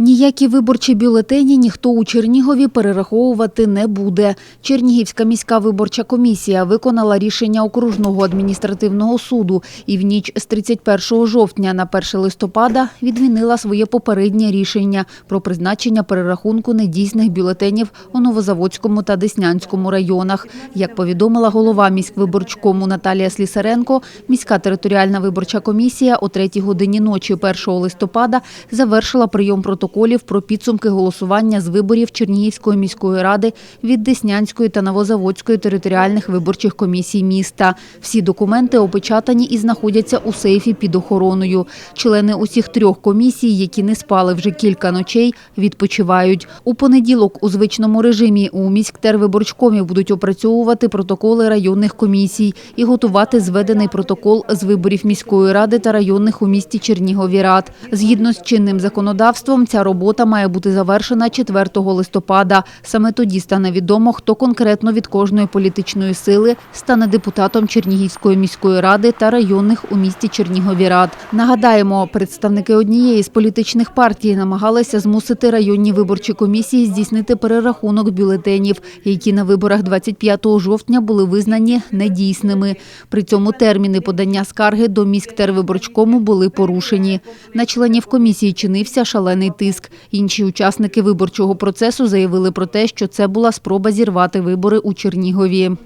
Ніякі виборчі бюлетені ніхто у Чернігові перераховувати не буде. Чернігівська міська виборча комісія виконала рішення окружного адміністративного суду і в ніч з 31 жовтня на 1 листопада відмінила своє попереднє рішення про призначення перерахунку недійсних бюлетенів у Новозаводському та Деснянському районах. Як повідомила голова міськвиборчкому Наталія Слісаренко, міська територіальна виборча комісія о 3 годині ночі 1 листопада завершила прийом протоколів про підсумки голосування з виборів Чернігівської міської ради від Деснянської та Новозаводської територіальних виборчих комісій міста. Всі документи опечатані і знаходяться у сейфі під охороною. Члени усіх трьох комісій, які не спали вже кілька ночей, відпочивають. У понеділок у звичному режимі у міськтервиборчкомі будуть опрацьовувати протоколи районних комісій і готувати зведений протокол з виборів міської ради та районних у місті Чернігові рад. Згідно з чинним законодавством, ця робота має бути завершена 4 листопада. Саме тоді стане відомо, хто конкретно від кожної політичної сили стане депутатом Чернігівської міської ради та районних у місті Чернігові рад. Нагадаємо, представники однієї з політичних партій намагалися змусити районні виборчі комісії здійснити перерахунок бюлетенів, які на виборах 25 жовтня були визнані недійсними. При цьому терміни подання скарги до міськтервиборчкому були порушені. На членів комісії чинився шалений тиск. Інші учасники виборчого процесу заявили про те, що це була спроба зірвати вибори у Чернігові.